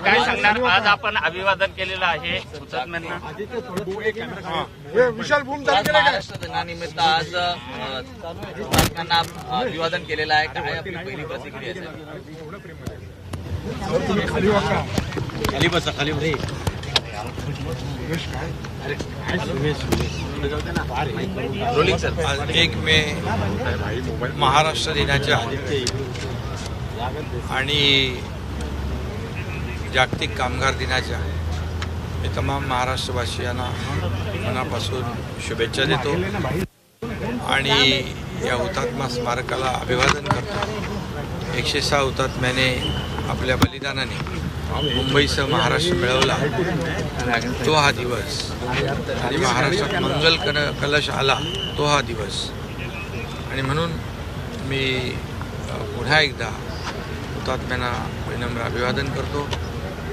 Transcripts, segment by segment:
काय सांगणार? आज आपण अभिवादन केलेलं आहे विशाल भूम आज महाराष्ट्र दिनानिमित्त आज हुतात्म्यांना अभिवादन केलेलं आहे काय आपली पहिली प्रतिक्रिया आहे? रोलिंग सर आज एक मे महाराष्ट्र दिनाच्या आणि जागतिक कामगार दिनाच्या मी तमाम महाराष्ट्रवासियांना मनापासून शुभेच्छा देतो. आणि या हुतात्मा स्मारकाला अभिवादन करतो. एकशे सहा हुतात्म्याने आपल्या बलिदानाने मुंबईसह महाराष्ट्र मिळवला. तो हा दिवस. आणि महाराष्ट्रात मंगल कन कलश आला तो हा दिवस. आणि म्हणून मी पुन्हा एकदा हुतात्म्यांना विनम्र अभिवादन करतो.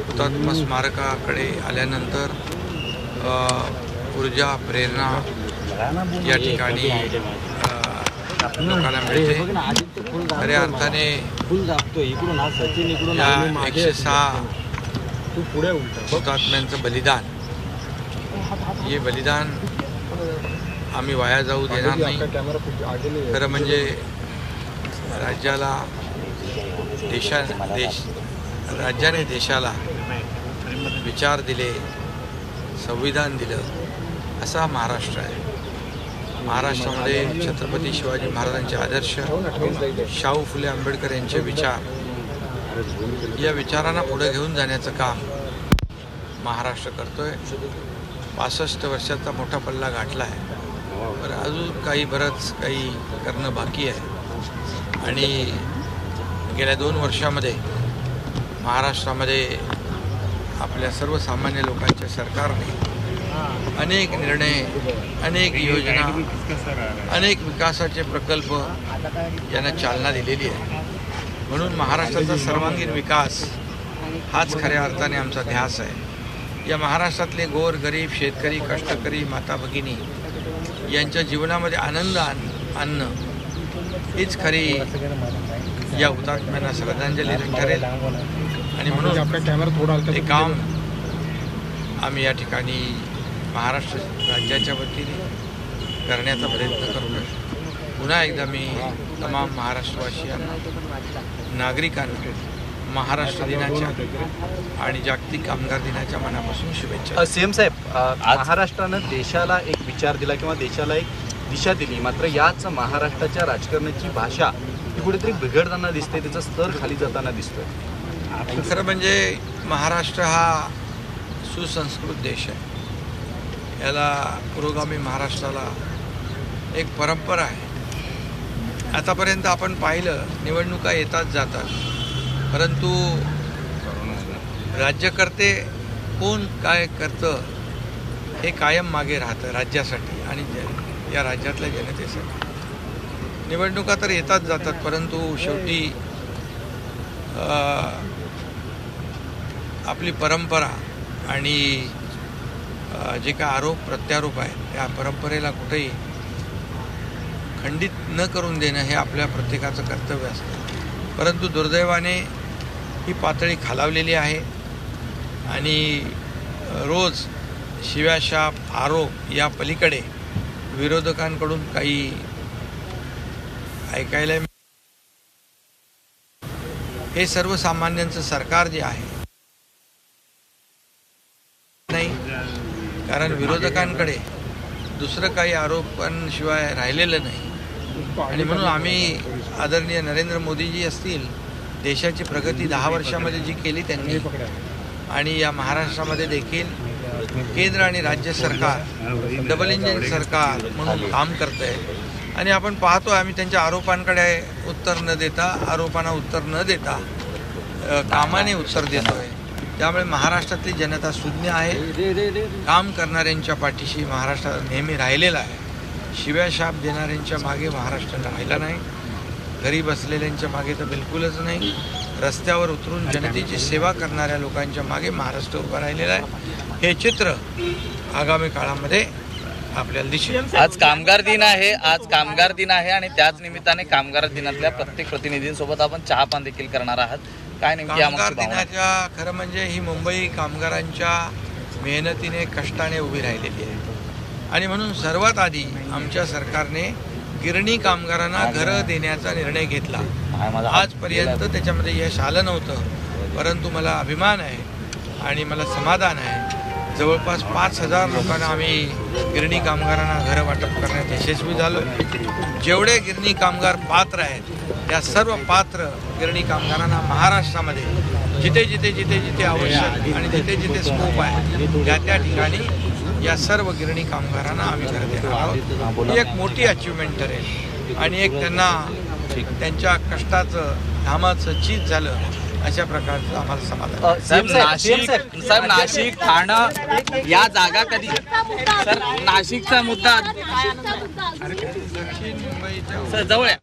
हुतात्मा स्मारकाकडे आल्यानंतर ऊर्जा प्रेरणा या ठिकाणी लोकांना मिळते. खऱ्या अर्थाने या एकशे सहा हुतात्म्यांचं बलिदान. हे बलिदान आम्ही वाया जाऊ देणार नाही. खरं म्हणजे राज्याला देशा देश राज्याने देशाला विचार दिले संविधान दिलं असा महाराष्ट्र आहे. महाराष्ट्रामध्ये छत्रपती शिवाजी महाराजांचे आदर्श शाहू फुले आंबेडकर यांचे विचार या विचारांना पुढे घेऊन जाण्याचं काम महाराष्ट्र करतोय. पासष्ट वर्षाचा मोठा पल्ला गाठला आहे. पण अजून काही बरंच काही करणं बाकी आहे. आणि गेल्या दोन वर्षामध्ये महाराष्ट्रामध्ये आपल्या सर्वसामान्य लोकांच्या सरकारने अनेक निर्णय अनेक योजना अनेक विकासाचे प्रकल्प यांना चालना दिलेली आहे. म्हणून महाराष्ट्राचा सर्वांगीण विकास हाच खऱ्या अर्थाने आमचा ध्यास आहे. या महाराष्ट्रातले गोर गरीब शेतकरी कष्टकरी माता भगिनी यांच्या जीवनामध्ये आनंद आण आणणं हीच खरी या हुतात्म्यांना श्रद्धांजली ठरेल. आणि म्हणून आपका कॅमेरा थोडा हलका ते काम आम्ही या ठिकाणी महाराष्ट्र राज्याच्या वतीने करण्याचा प्रयत्न करतो पुन्हा एकदा मी तमाम महाराष्ट्रवासियांना नागरिकांना महाराष्ट्र दिनाच्या आणि जागतिक कामगार दिनाच्या मनापासून शुभेच्छा सीएम साहेब महाराष्ट्रानं देशाला एक विचार दिला किंवा देशाला एक दिशा दिली. मात्र याच महाराष्ट्राच्या राजकारणाची भाषा ही कुठेतरी बिघडताना दिसते त्याचा स्तर खाली जाताना दिसतोय. खरं म्हणजे महाराष्ट्र हा सुसंस्कृत देश आहे. याला पुरोगामी महाराष्ट्राला एक परंपरा आहे. आतापर्यंत आपण पाहिलं निवडणुका येतात जातात. परंतु राज्यकर्ते कोण काय करतं हे कायम मागे राहतं राज्यासाठी आणि या राज्यातल्या जनतेसाठी. निवडणुका तर येतात जातात परंतु शेवटी आपली परंपरा आणि जे काय आरोप प्रत्यारोप आहेत त्या परंपरेला कुठेही खंडित न करून देणं हे आपल्या प्रत्येकाचं कर्तव्य असतं. परंतु दुर्दैवाने ही पातळी खालावलेली आहे आणि रोज शिव्याशाप आरोप या पलीकडे विरोधकांकडून काही ऐकायला हे सर्वसामान्यांचं सरकार जे आहे नाही. कारण विरोधकांकडे दुसरं काही आरोपांशिवाय राहिलेलं नाही. आणि म्हणून आम्ही आदरणीय नरेंद्र मोदीजी असतील देशाची प्रगती दहा वर्षामध्ये जी केली त्यांनी आणि या महाराष्ट्रामध्ये देखील केंद्र आणि राज्य सरकार डबल इंजिन सरकार म्हणून काम करत आहे आणि आपण पाहतो आम्ही त्यांच्या आरोपांकडे उत्तर न देता आरोपांना उत्तर न देता कामाने उत्तर देतोय. त्यामुळे महाराष्ट्रातली जनता सुज्ञ आहे. काम करणाऱ्यांच्या पाठीशी महाराष्ट्र नेहमी राहिलेला आहे. शिव्या शाप देणाऱ्यांच्या मागे महाराष्ट्र राहिला नाही. घरी बसलेल्यांच्या मागे तर बिलकुलच नाही. रस्त्यावर उतरून जनतेची सेवा करणाऱ्या लोकांच्या मागे महाराष्ट्र उभा राहिलेला आहे. हे चित्र आगामी काळामध्ये आपल्याला दिसेल. आज कामगार दिन आहे. आज कामगार दिन आहे आणि त्याच निमित्ताने कामगार दिनातल्या प्रत्येक प्रतिनिधींसोबत आपण चहापान देखील करणार आहात. काय नेमकी कामगार? दिनाच्या खरं म्हणजे ही मुंबई कामगारांच्या मेहनतीने कष्टाने उभी राहिलेली आहे आणि म्हणून सर्वात आधी आमच्या सरकारने गिरणी कामगारांना घरं देण्याचा निर्णय घेतला आजपर्यंत. त्याच्यामध्ये यश आलं नव्हतं परंतु मला अभिमान आहे आणि मला समाधान आहे जवळपास पाच हजार लोकांना आम्ही गिरणी कामगारांना घरं वाटप करण्यात यशस्वी झालो. जेवढे गिरणी कामगार पात्र आहेत त्या सर्व पात्र गिरणी कामगारांना महाराष्ट्रामध्ये जिथे जिथे जिथे जिथे आवश्यक आणि जिथे जिथे स्कोप आहे त्या त्या ठिकाणी या सर्व गिरणी कामगारांना आम्ही घर देणार आहोत. ही एक मोठी अचिव्हमेंट ठरेल. आणि एक त्यांना त्यांच्या कष्टाचं घामाचं चीज झालं. अशा प्रकारचं आम्हाला समाधान. साहेब नाशिक साहेब नाशिक ठाणं या जागा कधी सर नाशिकचा मुद्दा दक्षिण मुंबईच्या सर जवळ आहे.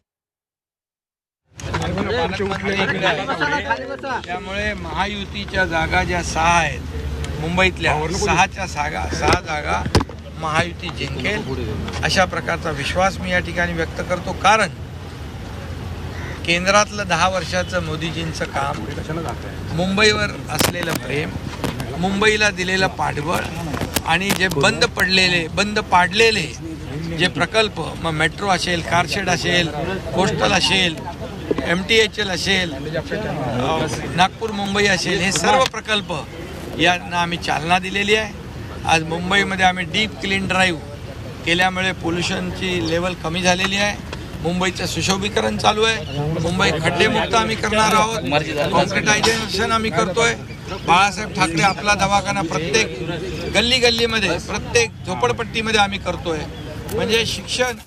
त्यामुळे महायुतीच्या जागा ज्या सहा आहेत मुंबईतल्या सहाच्या जागा सहा जागा महायुती जिंकेल अशा प्रकारचा विश्वास मी या ठिकाणी व्यक्त करतो कारण केंद्रातलं दहा वर्षाचं मोदीजींचं काम मुंबईवर असलेलं प्रेम मुंबईला दिलेलं पाठबळ आणि जे बंद पडलेले बंद पाडलेले जे प्रकल्प मग मेट्रो असेल कारशेड असेल कोस्टल असेल एम टी एच एल असेल नागपूर मुंबई असेल हे सर्व प्रकल्प यांना आम्ही चालना दिलेली आहे. आज मुंबईमध्ये आम्ही डीप क्लीन ड्राईव्ह केल्यामुळे पोल्युशनची लेवल कमी झालेली आहे. मुंबईचं सुशोभीकरण चालू आहे. मुंबई खड्डेमुक्त आम्ही करणार आहोत. कॉन्क्रिटायझेशन आम्ही करतोय. बाळासाहेब ठाकरे आपला दवाखाना प्रत्येक गल्ली गल्लीमध्ये प्रत्येक झोपडपट्टीमध्ये आम्ही करतोय. म्हणजे शिक्षण